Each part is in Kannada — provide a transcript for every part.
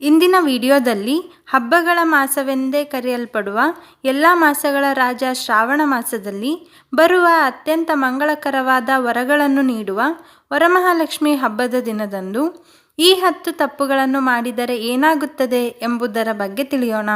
ಇಂದಿನ ವಿಡಿಯೋದಲ್ಲಿ ಹಬ್ಬಗಳ ಮಾಸವೆಂದೇ ಕರೆಯಲ್ಪಡುವ ಎಲ್ಲ ಮಾಸಗಳ ರಾಜ ಶ್ರಾವಣ ಮಾಸದಲ್ಲಿ ಬರುವ ಅತ್ಯಂತ ಮಂಗಳಕರವಾದ ವರಗಳನ್ನು ನೀಡುವ ವರಮಹಾಲಕ್ಷ್ಮಿ ಹಬ್ಬದ ದಿನದಂದು ಈ ಹತ್ತು ತಪ್ಪುಗಳನ್ನು ಮಾಡಿದರೆ ಏನಾಗುತ್ತದೆ ಎಂಬುದರ ಬಗ್ಗೆ ತಿಳಿಯೋಣ.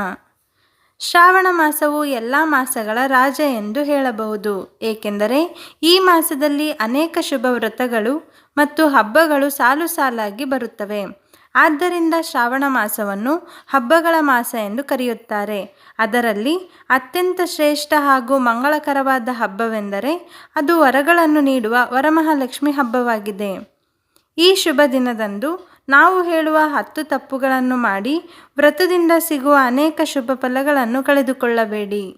ಶ್ರಾವಣ ಮಾಸವು ಎಲ್ಲ ಮಾಸಗಳ ರಾಜ ಎಂದು ಹೇಳಬಹುದು. ಏಕೆಂದರೆ ಈ ಮಾಸದಲ್ಲಿ ಅನೇಕ ಶುಭ ವ್ರತಗಳು ಮತ್ತು ಹಬ್ಬಗಳು ಸಾಲು ಸಾಲಾಗಿ ಬರುತ್ತವೆ. ಆದ್ದರಿಂದ ಶ್ರಾವಣ ಮಾಸವನ್ನು ಹಬ್ಬಗಳ ಮಾಸ ಎಂದು ಕರೆಯುತ್ತಾರೆ. ಅದರಲ್ಲಿ ಅತ್ಯಂತ ಶ್ರೇಷ್ಠ ಹಾಗೂ ಮಂಗಳಕರವಾದ ಹಬ್ಬವೆಂದರೆ ಅದು ವರಗಳನ್ನು ನೀಡುವ ವರಮಹಾಲಕ್ಷ್ಮಿ ಹಬ್ಬವಾಗಿದೆ. ಈ ಶುಭ ದಿನದಂದು ನಾವು ಹೇಳುವ ಹತ್ತು ತಪ್ಪುಗಳನ್ನು ಮಾಡಿ ವ್ರತದಿಂದ ಸಿಗುವ ಅನೇಕ ಶುಭ ಫಲಗಳನ್ನು ಕಳೆದುಕೊಳ್ಳಬೇಡಿ.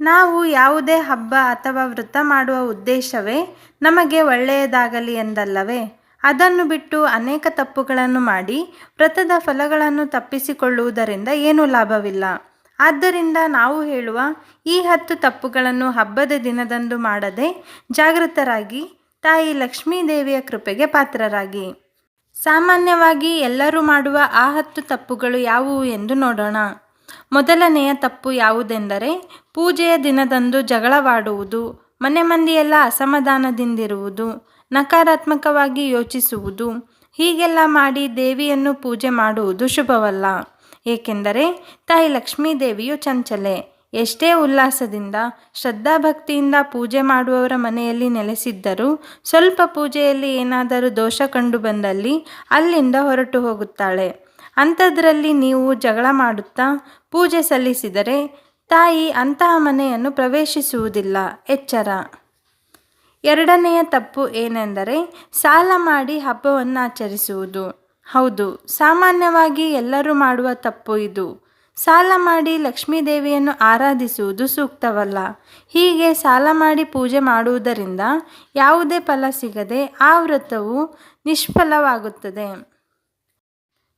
ನಾವು ಯಾವುದೇ ಹಬ್ಬ ಅಥವಾ ವ್ರತ ಮಾಡುವ ಉದ್ದೇಶವೇ ನಮಗೆ ಒಳ್ಳೆಯದಾಗಲಿ ಎಂದಲ್ಲವೇ? ಅದನ್ನು ಬಿಟ್ಟು ಅನೇಕ ತಪ್ಪುಗಳನ್ನು ಮಾಡಿ ವ್ರತದ ಫಲಗಳನ್ನು ತಪ್ಪಿಸಿಕೊಳ್ಳುವುದರಿಂದ ಏನೂ ಲಾಭವಿಲ್ಲ. ಆದ್ದರಿಂದ ನಾವು ಹೇಳುವ ಈ ಹತ್ತು ತಪ್ಪುಗಳನ್ನು ಹಬ್ಬದ ದಿನದಂದು ಮಾಡದೆ ಜಾಗೃತರಾಗಿ ತಾಯಿ ಲಕ್ಷ್ಮೀ ದೇವಿಯ ಕೃಪೆಗೆ ಪಾತ್ರರಾಗಿ. ಸಾಮಾನ್ಯವಾಗಿ ಎಲ್ಲರೂ ಮಾಡುವ ಆ ಹತ್ತು ತಪ್ಪುಗಳು ಯಾವುವು ಎಂದು ನೋಡೋಣ. ಮೊದಲನೆಯ ತಪ್ಪು ಯಾವುದೆಂದರೆ ಪೂಜೆಯ ದಿನದಂದು ಜಗಳವಾಡುವುದು, ಮನೆ ಮಂದಿಯೆಲ್ಲ ಅಸಮಾಧಾನದಿಂದಿರುವುದು ನಕಾರಾತ್ಮಕವಾಗಿ ಯೋಚಿಸುವುದು, ಹೀಗೆಲ್ಲ ಮಾಡಿ ದೇವಿಯನ್ನು ಪೂಜೆ ಮಾಡುವುದು ಶುಭವಲ್ಲ. ಏಕೆಂದರೆ ತಾಯಿ ಲಕ್ಷ್ಮೀ ದೇವಿಯು ಚಂಚಲೆ. ಎಷ್ಟೇ ಉಲ್ಲಾಸದಿಂದ, ಶ್ರದ್ಧಾಭಕ್ತಿಯಿಂದ ಪೂಜೆ ಮಾಡುವವರ ಮನೆಯಲ್ಲಿ ನೆಲೆಸಿದ್ದರೂ, ಸ್ವಲ್ಪ ಪೂಜೆಯಲ್ಲಿ ಏನಾದರೂ ದೋಷ ಕಂಡು ಬಂದಲ್ಲಿ ಅಲ್ಲಿಂದ ಹೊರಟು ಹೋಗುತ್ತಾಳೆ. ಅಂಥದ್ರಲ್ಲಿ ನೀವು ಜಗಳ ಮಾಡುತ್ತಾ, ಪೂಜೆ ಸಲ್ಲಿಸಿದರೆ ತಾಯಿ ಅಂತಹ ಮನೆಯನ್ನು ಪ್ರವೇಶಿಸುವುದಿಲ್ಲ. ಎಚ್ಚರ. ಎರಡನೆಯ ತಪ್ಪು ಏನೆಂದರೆ ಸಾಲ ಮಾಡಿ ಹಬ್ಬವನ್ನು ಆಚರಿಸುವುದು ಹೌದು, ಸಾಮಾನ್ಯವಾಗಿ ಎಲ್ಲರೂ ಮಾಡುವ ತಪ್ಪು ಇದು. ಸಾಲ ಮಾಡಿ ಲಕ್ಷ್ಮೀದೇವಿಯನ್ನು ಆರಾಧಿಸುವುದು ಸೂಕ್ತವಲ್ಲ. ಹೀಗೆ ಸಾಲ ಮಾಡಿ ಪೂಜೆ ಮಾಡುವುದರಿಂದ ಯಾವುದೇ ಫಲ ಸಿಗದೆ ಆ ವ್ರತವು ನಿಷ್ಫಲವಾಗುತ್ತದೆ.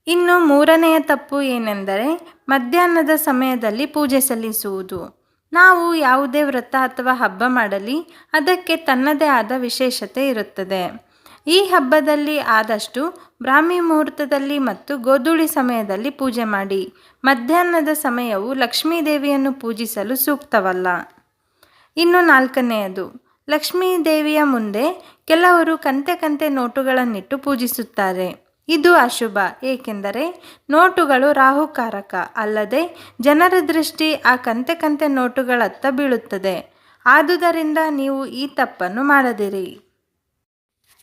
ಇನ್ನು ಮೂರನೆಯ ತಪ್ಪು ಏನೆಂದರೆ ಮಧ್ಯಾಹ್ನದ ಸಮಯದಲ್ಲಿ ಪೂಜೆ ಸಲ್ಲಿಸುವುದು. ನಾವು ಯಾವುದೇ ವ್ರತ ಅಥವಾ ಹಬ್ಬ ಮಾಡಲಿ, ಅದಕ್ಕೆ ತನ್ನದೇ ಆದ ವಿಶೇಷತೆ ಇರುತ್ತದೆ. ಈ ಹಬ್ಬದಲ್ಲಿ ಆದಷ್ಟು ಬ್ರಾಹ್ಮಿ ಮುಹೂರ್ತದಲ್ಲಿ ಮತ್ತು ಗೋಧೂಳಿ ಸಮಯದಲ್ಲಿ ಪೂಜೆ ಮಾಡಿ. ಮಧ್ಯಾಹ್ನದ ಸಮಯವು ಲಕ್ಷ್ಮೀ ದೇವಿಯನ್ನು ಪೂಜಿಸಲು ಸೂಕ್ತವಲ್ಲ. ಇನ್ನು ನಾಲ್ಕನೆಯದು, ಲಕ್ಷ್ಮೀ ದೇವಿಯ ಮುಂದೆ ಕೆಲವರು ಕಂತೆ ಕಂತೆ ನೋಟುಗಳನ್ನಿಟ್ಟು ಪೂಜಿಸುತ್ತಾರೆ. ಇದು ಅಶುಭ, ಏಕೆಂದರೆ ನೋಟುಗಳು ರಾಹುಕಾರಕ, ಅಲ್ಲದೆ ಜನರ ದೃಷ್ಟಿ ಆ ಕಂತೆ ಕಂತೆ ನೋಟುಗಳತ್ತ ಬೀಳುತ್ತದೆ. ಆದುದರಿಂದ ನೀವು ಈ ತಪ್ಪನ್ನು ಮಾಡದಿರಿ.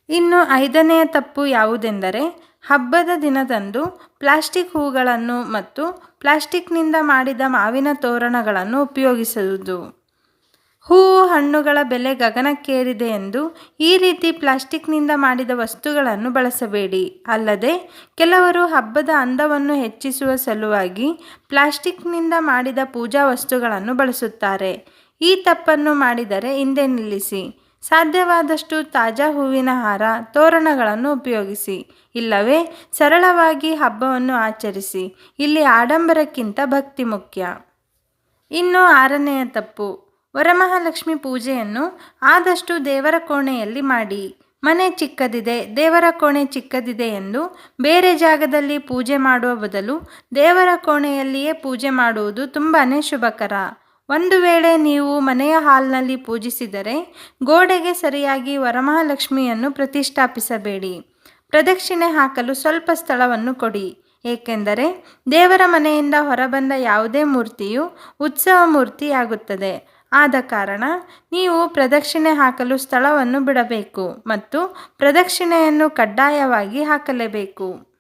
ಇನ್ನು ಐದನೆಯ ತಪ್ಪು ಯಾವುದೆಂದರೆ ಹಬ್ಬದ ದಿನದಂದು ಪ್ಲಾಸ್ಟಿಕ್ ಹೂಗಳನ್ನು ಮತ್ತು ಪ್ಲಾಸ್ಟಿಕ್ನಿಂದ ಮಾಡಿದ ಮಾವಿನ ತೋರಣಗಳನ್ನು ಉಪಯೋಗಿಸುವುದು. ಹೂವು ಹಣ್ಣುಗಳ ಬೆಲೆ ಗಗನಕ್ಕೇರಿದೆ ಎಂದು ಈ ರೀತಿ ಪ್ಲಾಸ್ಟಿಕ್ನಿಂದ ಮಾಡಿದ ವಸ್ತುಗಳನ್ನು ಬಳಸಬೇಡಿ. ಅಲ್ಲದೆ, ಕೆಲವರು ಹಬ್ಬದ ಅಂದವನ್ನು ಹೆಚ್ಚಿಸುವ ಸಲುವಾಗಿ ಪ್ಲಾಸ್ಟಿಕ್ನಿಂದ ಮಾಡಿದ ಪೂಜಾ ವಸ್ತುಗಳನ್ನು ಬಳಸುತ್ತಾರೆ. ಈ ತಪ್ಪನ್ನು ಮಾಡಿದರೆ ಹಿಂದೆ ನಿಲ್ಲಿಸಿ. ಸಾಧ್ಯವಾದಷ್ಟು ತಾಜಾ ಹೂವಿನ ಹಾರ, ತೋರಣಗಳನ್ನು ಉಪಯೋಗಿಸಿ. ಇಲ್ಲವೇ, ಸರಳವಾಗಿ ಹಬ್ಬವನ್ನು ಆಚರಿಸಿ. ಇಲ್ಲಿ ಆಡಂಬರಕ್ಕಿಂತ ಭಕ್ತಿ ಮುಖ್ಯ. ಇನ್ನು ಆರನೆಯ ತಪ್ಪು. ವರಮಹಾಲಕ್ಷ್ಮಿ ಪೂಜೆಯನ್ನು ಆದಷ್ಟು ದೇವರ ಕೋಣೆಯಲ್ಲಿ ಮಾಡಿ. ಮನೆ ಚಿಕ್ಕದಿದೆ, ದೇವರ ಕೋಣೆ ಚಿಕ್ಕದಿದೆ ಎಂದು ಬೇರೆ ಜಾಗದಲ್ಲಿ ಪೂಜೆ ಮಾಡುವ ಬದಲು ದೇವರ ಕೋಣೆಯಲ್ಲಿಯೇ ಪೂಜೆ ಮಾಡುವುದು ತುಂಬಾ ಶುಭಕರ. ಒಂದು ವೇಳೆ ನೀವು ಮನೆಯ ಹಾಲ್ನಲ್ಲಿ ಪೂಜಿಸಿದರೆ ಗೋಡೆಗೆ ಸರಿಯಾಗಿ ವರಮಹಾಲಕ್ಷ್ಮಿಯನ್ನು ಪ್ರತಿಷ್ಠಾಪಿಸಬೇಡಿ. ಪ್ರದಕ್ಷಿಣೆ ಹಾಕಲು ಸ್ವಲ್ಪ ಸ್ಥಳವನ್ನು ಕೊಡಿ. ಏಕೆಂದರೆ ದೇವರ ಮನೆಯಿಂದ ಹೊರಬಂದ ಯಾವುದೇ ಮೂರ್ತಿಯು ಉತ್ಸವ ಮೂರ್ತಿಯಾಗುತ್ತದೆ. ಆದ ಕಾರಣ ನೀವು ಪ್ರದಕ್ಷಿಣೆ ಹಾಕಲು ಸ್ಥಳವನ್ನು ಬಿಡಬೇಕು ಮತ್ತು ಪ್ರದಕ್ಷಿಣೆಯನ್ನು ಕಡ್ಡಾಯವಾಗಿ ಹಾಕಲೇಬೇಕು.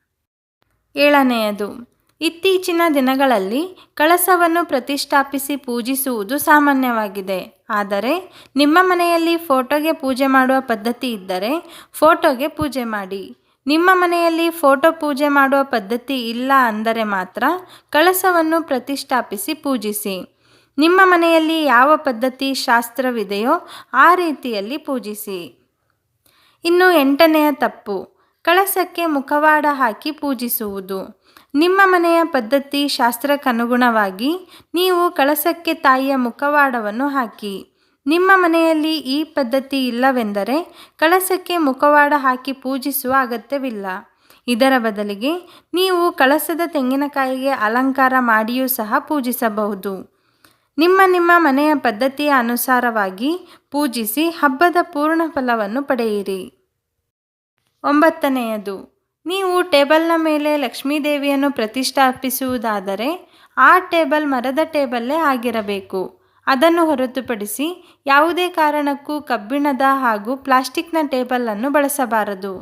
ಏಳನೆಯದು, ಇತ್ತೀಚಿನ ದಿನಗಳಲ್ಲಿ ಕಳಸವನ್ನು ಪ್ರತಿಷ್ಠಾಪಿಸಿ ಪೂಜಿಸುವುದು ಸಾಮಾನ್ಯವಾಗಿದೆ. ಆದರೆ, ನಿಮ್ಮ ಮನೆಯಲ್ಲಿ ಫೋಟೋಗೆ ಪೂಜೆ ಮಾಡುವ ಪದ್ಧತಿ ಇದ್ದರೆ ಫೋಟೋಗೆ ಪೂಜೆ ಮಾಡಿ. ನಿಮ್ಮ ಮನೆಯಲ್ಲಿ ಫೋಟೋ ಪೂಜೆ ಮಾಡುವ ಪದ್ಧತಿ ಇಲ್ಲ ಅಂದರೆ ಮಾತ್ರ ಕಳಸವನ್ನು ಪ್ರತಿಷ್ಠಾಪಿಸಿ ಪೂಜಿಸಿ. ನಿಮ್ಮ ಮನೆಯಲ್ಲಿ ಯಾವ ಪದ್ಧತಿ ಶಾಸ್ತ್ರವಿದೆಯೋ ಆ ರೀತಿಯಲ್ಲಿ ಪೂಜಿಸಿ. ಇನ್ನು ಎಂಟನೆಯ ತಪ್ಪು. ಕಳಸಕ್ಕೆ ಮುಖವಾಡ ಹಾಕಿ ಪೂಜಿಸುವುದು. ನಿಮ್ಮ ಮನೆಯ ಪದ್ಧತಿ ಶಾಸ್ತ್ರಕ್ಕನುಗುಣವಾಗಿ ನೀವು ಕಳಸಕ್ಕೆ ತಾಯಿಯ ಮುಖವಾಡವನ್ನು ಹಾಕಿ. ನಿಮ್ಮ ಮನೆಯಲ್ಲಿ ಈ ಪದ್ಧತಿ ಇಲ್ಲವೆಂದರೆ ಕಳಸಕ್ಕೆ ಮುಖವಾಡ ಹಾಕಿ ಪೂಜಿಸುವ ಅಗತ್ಯವಿಲ್ಲ. ಇದರ ಬದಲಿಗೆ ನೀವು ಕಳಸದ ತೆಂಗಿನಕಾಯಿಗೆ ಅಲಂಕಾರ ಮಾಡಿಯೂ ಸಹ ಪೂಜಿಸಬಹುದು. ನಿಮ್ಮ ನಿಮ್ಮ ಮನೆಯ ಪದ್ಧತಿಯ ಅನುಸಾರವಾಗಿ ಪೂಜಿಸಿ ಹಬ್ಬದ ಪೂರ್ಣ ಫಲವನ್ನು ಪಡೆಯಿರಿ. ಒಂಬತ್ತನೆಯದು, ನೀವು ಟೇಬಲ್ನ ಮೇಲೆ ಲಕ್ಷ್ಮೀದೇವಿಯನ್ನು ಪ್ರತಿಷ್ಠಾಪಿಸುವುದಾದರೆ ಆ ಟೇಬಲ್ ಮರದ ಟೇಬಲ್ಲೇ ಆಗಿರಬೇಕು. ಅದನ್ನು ಹೊರತುಪಡಿಸಿ ಯಾವುದೇ ಕಾರಣಕ್ಕೂ ಕಬ್ಬಿಣದ ಹಾಗೂ ಪ್ಲಾಸ್ಟಿಕ್ನ ಟೇಬಲನ್ನು ಬಳಸಬಾರದು.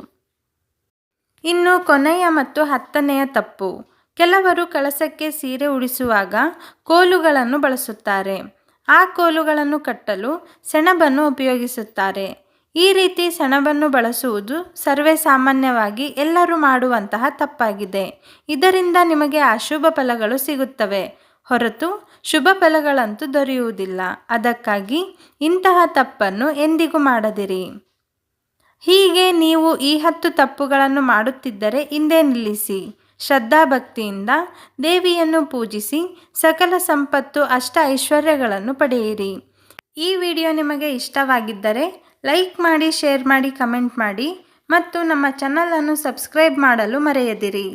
ಇನ್ನು ಕೊನೆಯ ಮತ್ತು ಹತ್ತನೆಯ ತಪ್ಪು ಕೆಲವರು ಕಳಸಕ್ಕೆ ಸೀರೆ ಉಡಿಸುವಾಗ ಕೋಲುಗಳನ್ನು ಬಳಸುತ್ತಾರೆ. ಆ ಕೋಲುಗಳನ್ನು ಕಟ್ಟಲು ಸೆಣಬನ್ನು ಉಪಯೋಗಿಸುತ್ತಾರೆ. ಈ ರೀತಿ ಸೆಣಬನ್ನು ಬಳಸುವುದು ಸರ್ವೇ ಸಾಮಾನ್ಯವಾಗಿ ಎಲ್ಲರೂ ಮಾಡುವಂತಹ ತಪ್ಪಾಗಿದೆ. ಇದರಿಂದ ನಿಮಗೆ ಅಶುಭ ಫಲಗಳು ಸಿಗುತ್ತವೆ. ಹೊರತು ಶುಭ ಫಲಗಳಂತೂ ದೊರೆಯುವುದಿಲ್ಲ. ಅದಕ್ಕಾಗಿ ಇಂತಹ ತಪ್ಪನ್ನು ಎಂದಿಗೂ ಮಾಡದಿರಿ. ಹೀಗೆ ನೀವು ಈ ಹತ್ತು ತಪ್ಪುಗಳನ್ನು ಮಾಡುತ್ತಿದ್ದರೆ ಹಿಂದೆ ನಿಲ್ಲಿಸಿ. ಶ್ರದ್ಧಾಭಕ್ತಿಯಿಂದ ದೇವಿಯನ್ನು ಪೂಜಿಸಿ ಸಕಲ ಸಂಪತ್ತು ಅಷ್ಟ ಐಶ್ವರ್ಯಗಳನ್ನು ಪಡೆಯಿರಿ. ಈ ವಿಡಿಯೋ ನಿಮಗೆ ಇಷ್ಟವಾಗಿದ್ದರೆ ಲೈಕ್ ಮಾಡಿ, ಶೇರ್ ಮಾಡಿ, ಕಮೆಂಟ್ ಮಾಡಿ ಮತ್ತು ನಮ್ಮ ಚಾನಲನ್ನು ಸಬ್ಸ್ಕ್ರೈಬ್ ಮಾಡಲು ಮರೆಯದಿರಿ.